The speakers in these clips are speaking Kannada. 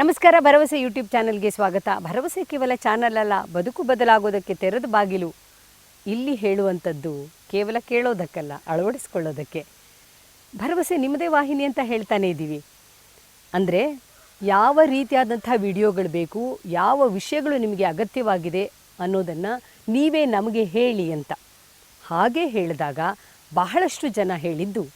ನಮಸ್ಕಾರ, ಭರವಸೆ ಯೂಟ್ಯೂಬ್ ಚಾನಲ್ಗೆ ಸ್ವಾಗತ. ಭರವಸೆ ಕೇವಲ ಚಾನಲ್ ಅಲ್ಲ, ಬದುಕು ಬದಲಾಗೋದಕ್ಕೆ ತೆರೆದ ಬಾಗಿಲು. ಇಲ್ಲಿ ಹೇಳುವಂಥದ್ದು ಕೇವಲ ಕೇಳೋದಕ್ಕಲ್ಲ, ಅಳವಡಿಸ್ಕೊಳ್ಳೋದಕ್ಕೆ. ಭರವಸೆ ನಿಮ್ಮದೇ ವಾಹಿನಿ ಅಂತ ಹೇಳ್ತಾನೆ ಇದ್ದೀವಿ. ಅಂದರೆ ಯಾವ ರೀತಿಯಾದಂಥ ವಿಡಿಯೋಗಳು ಬೇಕು, ಯಾವ ವಿಷಯಗಳು ನಿಮಗೆ ಅಗತ್ಯವಾಗಿದೆ ಅನ್ನೋದನ್ನು ನೀವೇ ನಮಗೆ ಹೇಳಿ ಅಂತ. ಹಾಗೆ ಹೇಳಿದಾಗ ಬಹಳಷ್ಟು ಜನ ಹೇಳಿದ್ದು,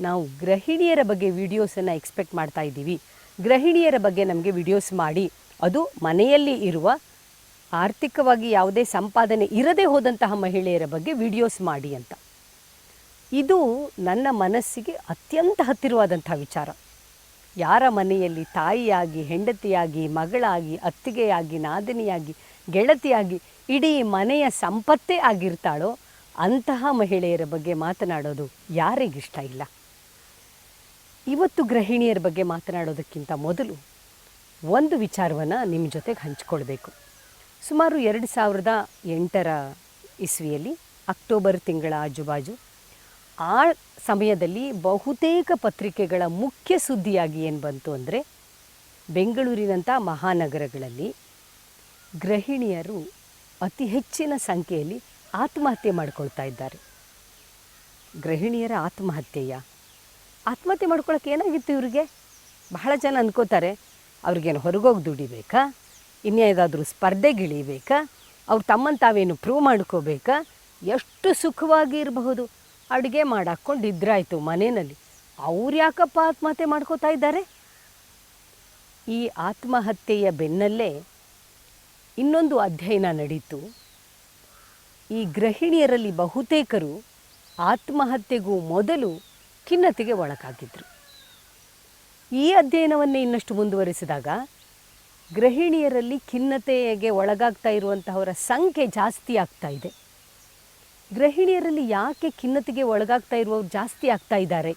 ನಾವು ಗೃಹಿಣಿಯರ ಬಗ್ಗೆ ವಿಡಿಯೋಸನ್ನು ಎಕ್ಸ್ಪೆಕ್ಟ್ ಮಾಡ್ತಾ ಇದ್ದೀವಿ. ಗೃಹಿಣಿಯರ ಬಗ್ಗೆ ನಮಗೆ ವಿಡಿಯೋಸ್ ಮಾಡಿ. ಅದು ಮನೆಯಲ್ಲಿ ಇರುವ ಆರ್ಥಿಕವಾಗಿ ಯಾವುದೇ ಸಂಪಾದನೆ ಇರದೇ ಹೋದಂತಹ ಮಹಿಳೆಯರ ಬಗ್ಗೆ ವಿಡಿಯೋಸ್ ಮಾಡಿ ಅಂತ. ಇದು ನನ್ನ ಮನಸ್ಸಿಗೆ ಅತ್ಯಂತ ಹತ್ತಿರವಾದಂಥ ವಿಚಾರ. ಯಾರ ಮನೆಯಲ್ಲಿ ತಾಯಿಯಾಗಿ, ಹೆಂಡತಿಯಾಗಿ, ಮಗಳಾಗಿ, ಅತ್ತಿಗೆಯಾಗಿ, ನಾದಿನಿಯಾಗಿ, ಗೆಳತಿಯಾಗಿ ಇಡೀ ಮನೆಯ ಸಂಪತ್ತೇ ಆಗಿರ್ತಾಳೋ ಅಂತಹ ಮಹಿಳೆಯರ ಬಗ್ಗೆ ಮಾತನಾಡೋದು ಯಾರಿಗಿಷ್ಟ ಇಲ್ಲ. ಇವತ್ತು ಗೃಹಿಣಿಯರ ಬಗ್ಗೆ ಮಾತನಾಡೋದಕ್ಕಿಂತ ಮೊದಲು ಒಂದು ವಿಚಾರವನ್ನು ನಿಮ್ಮ ಜೊತೆಗೆ ಹಂಚ್ಕೊಳ್ಬೇಕು. ಸುಮಾರು ಎರಡು ಸಾವಿರದ ಎಂಟರ ಇಸ್ವಿಯಲ್ಲಿ ಅಕ್ಟೋಬರ್ ತಿಂಗಳ ಆಜುಬಾಜು, ಆ ಸಮಯದಲ್ಲಿ ಬಹುತೇಕ ಪತ್ರಿಕೆಗಳ ಮುಖ್ಯ ಸುದ್ದಿಯಾಗಿ ಏನು ಬಂತು ಅಂದರೆ ಬೆಂಗಳೂರಿನಂಥ ಮಹಾನಗರಗಳಲ್ಲಿ ಗೃಹಿಣಿಯರು ಅತಿ ಹೆಚ್ಚಿನ ಸಂಖ್ಯೆಯಲ್ಲಿ ಆತ್ಮಹತ್ಯೆ ಮಾಡಿಕೊಳ್ತಾ ಇದ್ದಾರೆ. ಗೃಹಿಣಿಯರ ಆತ್ಮಹತ್ಯೆಯ ಆತ್ಮಹತ್ಯೆ ಮಾಡ್ಕೊಳಕ್ಕೆ ಏನಾಗಿತ್ತು ಇವ್ರಿಗೆ? ಬಹಳ ಜನ ಅಂದ್ಕೋತಾರೆ ಅವ್ರಿಗೇನು ಹೊರಗೋಗಿ ದುಡಿಬೇಕಾ? ಇನ್ಯಾವುದಾದ್ರೂ ಸ್ಪರ್ಧೆಗಿಳಿಬೇಕಾ ಅವ್ರು ತಮ್ಮನ್ನು ತಾವೇನು ಪ್ರೂವ್ ಮಾಡ್ಕೋಬೇಕಾ? ಎಷ್ಟು ಸುಖವಾಗಿ ಇರಬಹುದು? ಅಡುಗೆ ಮಾಡಾಕ್ಕೊಂಡು ಇದ್ರಾಯಿತು ಮನೆಯಲ್ಲಿ. ಅವ್ರು ಯಾಕಪ್ಪ ಆತ್ಮಹತ್ಯೆ ಮಾಡ್ಕೋತಾ ಇದ್ದಾರೆ? ಈ ಆತ್ಮಹತ್ಯೆಯ ಬೆನ್ನಲ್ಲೇ ಇನ್ನೊಂದು ಅಧ್ಯಯನ ನಡೀತು. ಈ ಗೃಹಿಣಿಯರಲ್ಲಿ ಬಹುತೇಕರು ಆತ್ಮಹತ್ಯೆಗೂ ಮೊದಲು ಖಿನ್ನತೆಗೆ ಒಳಗಾಗಿದ್ದರು ಈ ಅಧ್ಯಯನವನ್ನೇ ಇನ್ನಷ್ಟು ಮುಂದುವರಿಸಿದಾಗ ಗೃಹಿಣಿಯರಲ್ಲಿ ಖಿನ್ನತೆಗೆ ಒಳಗಾಗ್ತಾ ಇರುವಂತಹವರ ಸಂಖ್ಯೆ ಜಾಸ್ತಿ ಆಗ್ತಾ ಇದೆ. ಗೃಹಿಣಿಯರಲ್ಲಿ ಯಾಕೆ ಖಿನ್ನತೆಗೆ ಒಳಗಾಗ್ತಾ ಇರುವವರು ಜಾಸ್ತಿ ಆಗ್ತಾ ಇದ್ದಾರೆ?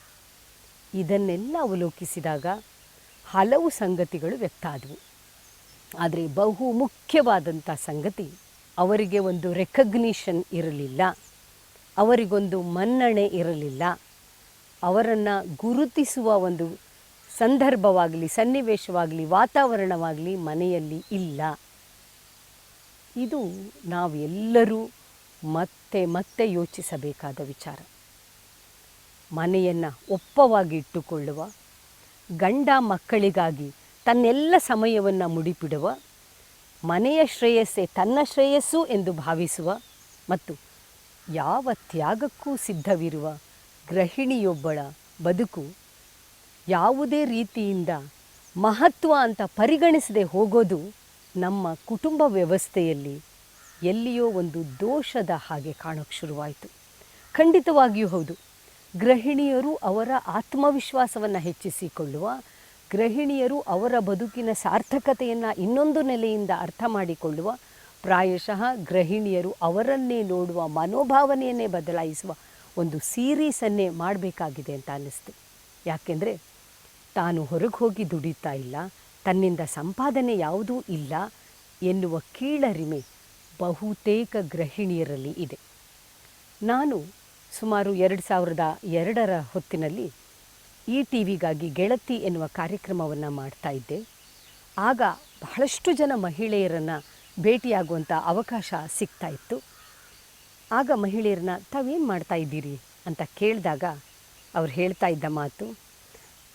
ಇದನ್ನೆಲ್ಲ ಅವಲೋಕಿಸಿದಾಗ ಹಲವು ಸಂಗತಿಗಳು ವ್ಯಕ್ತ ಆದವು. ಆದರೆ ಬಹು ಮುಖ್ಯವಾದಂಥ ಸಂಗತಿ, ಅವರಿಗೆ ಒಂದು ರೆಕಗ್ನಿಷನ್ ಇರಲಿಲ್ಲ. ಅವರಿಗೊಂದು ಮನ್ನಣೆ ಇರಲಿಲ್ಲ. ಅವರನ್ನು ಗುರುತಿಸುವ ಒಂದು ಸಂದರ್ಭವಾಗಲಿ, ಸನ್ನಿವೇಶವಾಗಲಿ, ವಾತಾವರಣವಾಗಲಿ ಮನೆಯಲ್ಲಿ ಇಲ್ಲ. ಇದು ನಾವೆಲ್ಲರೂ ಮತ್ತೆ ಮತ್ತೆ ಯೋಚಿಸಬೇಕಾದ ವಿಚಾರ. ಮನೆಯನ್ನು ಒಪ್ಪವಾಗಿ ಇಟ್ಟುಕೊಳ್ಳುವ ಗಂಡ ಮಕ್ಕಳಿಗಾಗಿ ತನ್ನೆಲ್ಲ ಸಮಯವನ್ನು ಮುಡಿಪಿಡುವ, ಮನೆಯ ಶ್ರೇಯಸ್ಸೇ ತನ್ನ ಶ್ರೇಯಸ್ಸು ಎಂದು ಭಾವಿಸುವ ಮತ್ತು ಯಾವ ತ್ಯಾಗಕ್ಕೂ ಸಿದ್ಧವಿರುವ ಗೃಹಿಣಿಯೊಬ್ಬಳ ಬದುಕು ಯಾವುದೇ ರೀತಿಯಿಂದ ಮಹತ್ವ ಅಂತ ಪರಿಗಣಿಸದೆ ಹೋಗೋದು ನಮ್ಮ ಕುಟುಂಬ ವ್ಯವಸ್ಥೆಯಲ್ಲಿ ಎಲ್ಲಿಯೋ ಒಂದು ದೋಷದ ಹಾಗೆ ಕಾಣೋಕ್ಕೆ ಶುರುವಾಯಿತು. ಖಂಡಿತವಾಗಿಯೂ ಹೌದು. ಗೃಹಿಣಿಯರು ಅವರ ಆತ್ಮವಿಶ್ವಾಸವನ್ನು ಹೆಚ್ಚಿಸಿಕೊಳ್ಳುವ ಗೃಹಿಣಿಯರು ಅವರ ಬದುಕಿನ ಸಾರ್ಥಕತೆಯನ್ನು ಇನ್ನೊಂದು ನೆಲೆಯಿಂದ ಅರ್ಥ ಮಾಡಿಕೊಳ್ಳುವ, ಪ್ರಾಯಶಃ ಗೃಹಿಣಿಯರು ಅವರನ್ನೇ ನೋಡುವ ಮನೋಭಾವನೆಯನ್ನೇ ಬದಲಾಯಿಸುವ ಒಂದು ಸೀರೀಸನ್ನೇ ಮಾಡಬೇಕಾಗಿದೆ ಅಂತ ಅನ್ನಿಸ್ತು. ಯಾಕೆಂದರೆ ತಾನು ಹೊರಗೆ ಹೋಗಿ ದುಡಿತಾ ಇಲ್ಲ, ತನ್ನಿಂದ ಸಂಪಾದನೆ ಯಾವುದೂ ಇಲ್ಲ ಎನ್ನುವ ಕೀಳರಿಮೆ ಬಹುತೇಕ ಗೃಹಿಣಿಯರಲ್ಲಿ ಇದೆ. ನಾನು ಸುಮಾರು ಎರಡು ಸಾವಿರದ ಎರಡರ ಹೊತ್ತಿನಲ್ಲಿ ಈ ಟಿ ವಿಗಾಗಿ ಗೆಳತಿ ಎನ್ನುವ ಕಾರ್ಯಕ್ರಮವನ್ನು ಮಾಡ್ತಾ ಇದ್ದೆ. ಆಗ ಬಹಳಷ್ಟು ಜನ ಮಹಿಳೆಯರನ್ನು ಭೇಟಿಯಾಗುವಂಥ ಅವಕಾಶ ಸಿಗ್ತಾ ಇತ್ತು. ಆಗ ಮಹಿಳೆಯರನ್ನ ತಾವೇನು ಮಾಡ್ತಾ ಇದ್ದೀರಿ ಅಂತ ಕೇಳಿದಾಗ ಅವ್ರು ಹೇಳ್ತಾ ಇದ್ದ ಮಾತು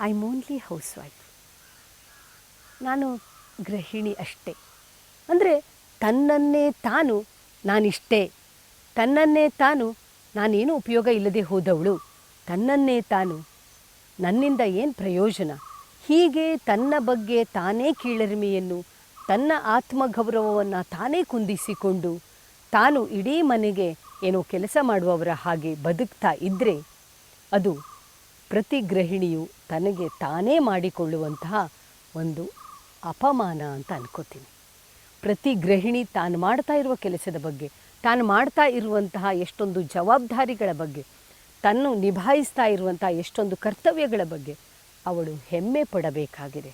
ಐ ಓನ್ಲಿ ಹೌಸ್ ವೈಫ್ ನಾನು ಗೃಹಿಣಿ ಅಷ್ಟೇ. ಅಂದರೆ ತನ್ನನ್ನೇ ತಾನು ನಾನಿಷ್ಟೇ. ತನ್ನನ್ನೇ ತಾನು ನಾನೇನು ಉಪಯೋಗ ಇಲ್ಲದೆ ಹೋದವಳು. ತನ್ನನ್ನೇ ತಾನು ನನ್ನಿಂದ ಏನು ಪ್ರಯೋಜನ? ಹೀಗೆ ತನ್ನ ಬಗ್ಗೆ ತಾನೇ ಕೀಳರಿಮೆಯನ್ನು, ತನ್ನ ಆತ್ಮಗೌರವವನ್ನು ತಾನೇ ಕುಂದಿಸಿಕೊಂಡು ತಾನು ಇಡೀ ಮನೆಗೆ ಏನೋ ಕೆಲಸ ಮಾಡುವವರ ಹಾಗೆ ಬದುಕ್ತಾ ಇದ್ದರೆ ಅದು ಪ್ರತಿ ಗೃಹಿಣಿಯು ತನಗೆ ತಾನೇ ಮಾಡಿಕೊಳ್ಳುವಂತಹ ಒಂದು ಅಪಮಾನ ಅಂತ ಅನ್ಕೋತೀನಿ. ಪ್ರತಿ ಗೃಹಿಣಿ ತಾನು ಮಾಡ್ತಾ ಇರುವ ಕೆಲಸದ ಬಗ್ಗೆ, ತಾನು ಮಾಡ್ತಾ ಇರುವಂತಹ ಎಷ್ಟೊಂದು ಜವಾಬ್ದಾರಿಗಳ ಬಗ್ಗೆ, ತನ್ನು ನಿಭಾಯಿಸ್ತಾ ಇರುವಂತಹ ಎಷ್ಟೊಂದು ಕರ್ತವ್ಯಗಳ ಬಗ್ಗೆ ಅವಳು ಹೆಮ್ಮೆ ಪಡಬೇಕಾಗಿದೆ.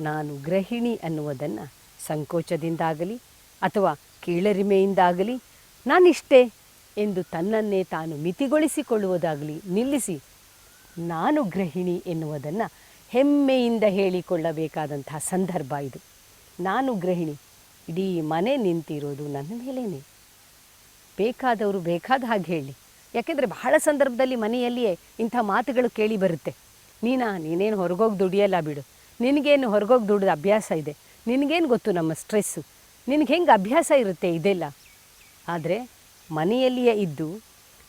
ನಾನು ಗೃಹಿಣಿ ಅನ್ನುವುದನ್ನು ಸಂಕೋಚದಿಂದಾಗಲಿ ಅಥವಾ ಕೀಳರಿಮೆಯಿಂದಾಗಲಿ ನಾನಿಷ್ಟೇ ಎಂದು ತನ್ನನ್ನೇ ತಾನು ಮಿತಿಗೊಳಿಸಿಕೊಳ್ಳುವುದಾಗಲಿ ನಿಲ್ಲಿಸಿ, ನಾನು ಗೃಹಿಣಿ ಎನ್ನುವುದನ್ನು ಹೆಮ್ಮೆಯಿಂದ ಹೇಳಿಕೊಳ್ಳಬೇಕಾದಂತಹ ಸಂದರ್ಭ ಇದು. ನಾನು ಗೃಹಿಣಿ, ಇಡೀ ಮನೆ ನಿಂತಿರೋದು ನನ್ನ ಮೇಲೇನೆ. ಬೇಕಾದವರು ಬೇಕಾದ ಹಾಗೆ ಹೇಳಿ. ಯಾಕೆಂದರೆ ಬಹಳ ಸಂದರ್ಭದಲ್ಲಿ ಮನೆಯಲ್ಲಿಯೇ ಇಂಥ ಮಾತುಗಳು ಕೇಳಿ ಬರುತ್ತೆ. ನೀನಾ, ನೀನೇನು ಹೊರಗೋಗಿ ದುಡಿಯಲ್ಲ ಬಿಡು. ನಿನಗೇನು ಹೊರಗೋಗಿ ದುಡಿದ ಅಭ್ಯಾಸ ಇದೆ? ನಿನಗೇನು ಗೊತ್ತು ನಮ್ಮ ಸ್ಟ್ರೆಸ್ಸು? ನಿನಗೆ ಹೆಂಗೆ ಅಭ್ಯಾಸ ಇರುತ್ತೆ ಇದೆಲ್ಲ? ಆದರೆ ಮನೆಯಲ್ಲಿಯೇ ಇದ್ದು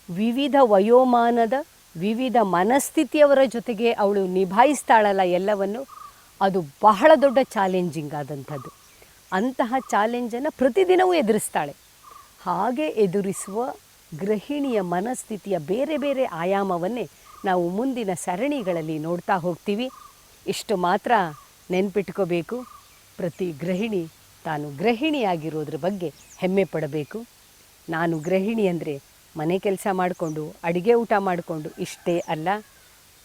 ವಿವಿಧ ವಯೋಮಾನದ, ವಿವಿಧ ಮನಸ್ಥಿತಿಯವರ ಜೊತೆಗೆ ಅವಳು ನಿಭಾಯಿಸ್ತಾಳಲ್ಲ ಎಲ್ಲವನ್ನು, ಅದು ಬಹಳ ದೊಡ್ಡ ಚಾಲೆಂಜಿಂಗ್ ಆದಂಥದ್ದು. ಅಂತಹ ಚಾಲೆಂಜನ್ನು ಪ್ರತಿದಿನವೂ ಎದುರಿಸ್ತಾಳೆ. ಹಾಗೆ ಎದುರಿಸುವ ಗೃಹಿಣಿಯ ಮನಸ್ಥಿತಿಯ ಬೇರೆ ಬೇರೆ ಆಯಾಮವನ್ನೇ ನಾವು ಮುಂದಿನ ಸರಣಿಗಳಲ್ಲಿ ನೋಡ್ತಾ ಹೋಗ್ತೀವಿ. ಇಷ್ಟು ಮಾತ್ರ ನೆನ್ಪಿಟ್ಕೋಬೇಕು. ಪ್ರತಿ ಗೃಹಿಣಿ ತಾನು ಗೃಹಿಣಿಯಾಗಿರೋದ್ರ ಬಗ್ಗೆ ಹೆಮ್ಮೆ ಪಡಬೇಕು. ನಾನು ಗೃಹಿಣಿ ಅಂದರೆ ಮನೆ ಕೆಲಸ ಮಾಡಿಕೊಂಡು, ಅಡುಗೆ ಊಟ ಮಾಡಿಕೊಂಡು ಇಷ್ಟೇ ಅಲ್ಲ,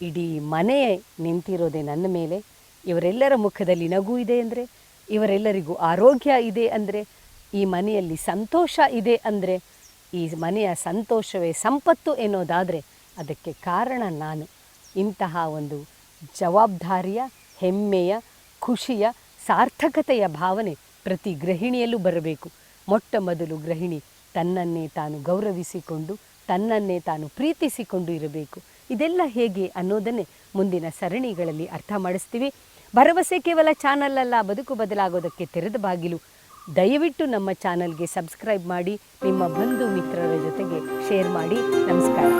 ಇಡೀ ಮನೆ ನಿಂತಿರೋದೆ ನನ್ನ ಮೇಲೆ. ಇವರೆಲ್ಲರ ಮುಖದಲ್ಲಿ ನಗು ಇದೆ ಅಂದರೆ, ಇವರೆಲ್ಲರಿಗೂ ಆರೋಗ್ಯ ಇದೆ ಅಂದರೆ, ಈ ಮನೆಯಲ್ಲಿ ಸಂತೋಷ ಇದೆ ಅಂದರೆ, ಈ ಮನೆಯ ಸಂತೋಷವೇ ಸಂಪತ್ತು ಎನ್ನೋದಾದರೆ ಅದಕ್ಕೆ ಕಾರಣ ನಾನು. ಇಂತಹ ಒಂದು ಜವಾಬ್ದಾರಿಯ, ಹೆಮ್ಮೆಯ, ಖುಷಿಯ, ಸಾರ್ಥಕತೆಯ ಭಾವನೆ ಪ್ರತಿ ಗೃಹಿಣಿಯಲ್ಲೂ ಬರಬೇಕು. ಮೊಟ್ಟ ಮೊದಲು ಗೃಹಿಣಿ ತನ್ನನ್ನೇ ತಾನು ಗೌರವಿಸಿಕೊಂಡು, ತನ್ನನ್ನೇ ತಾನು ಪ್ರೀತಿಸಿಕೊಂಡು ಇರಬೇಕು. ಇದೆಲ್ಲ ಹೇಗೆ ಅನ್ನೋದನ್ನೇ ಮುಂದಿನ ಸರಣಿಗಳಲ್ಲಿ ಅರ್ಥ ಮಾಡಿಸ್ತೀವಿ. ಭರವಸೆ ಕೇವಲ ಚಾನಲ್ ಅಲ್ಲ ಬದುಕು ಬದಲಾಗೋದಕ್ಕೆ ತೆರೆದ ಬಾಗಿಲು. ದಯವಿಟ್ಟು ನಮ್ಮ ಚಾನಲ್ಗೆ ಸಬ್ಸ್ಕ್ರೈಬ್ ಮಾಡಿ, ನಿಮ್ಮ ಬಂಧು ಮಿತ್ರರ ಜೊತೆಗೆ ಶೇರ್ ಮಾಡಿ. ನಮಸ್ಕಾರ.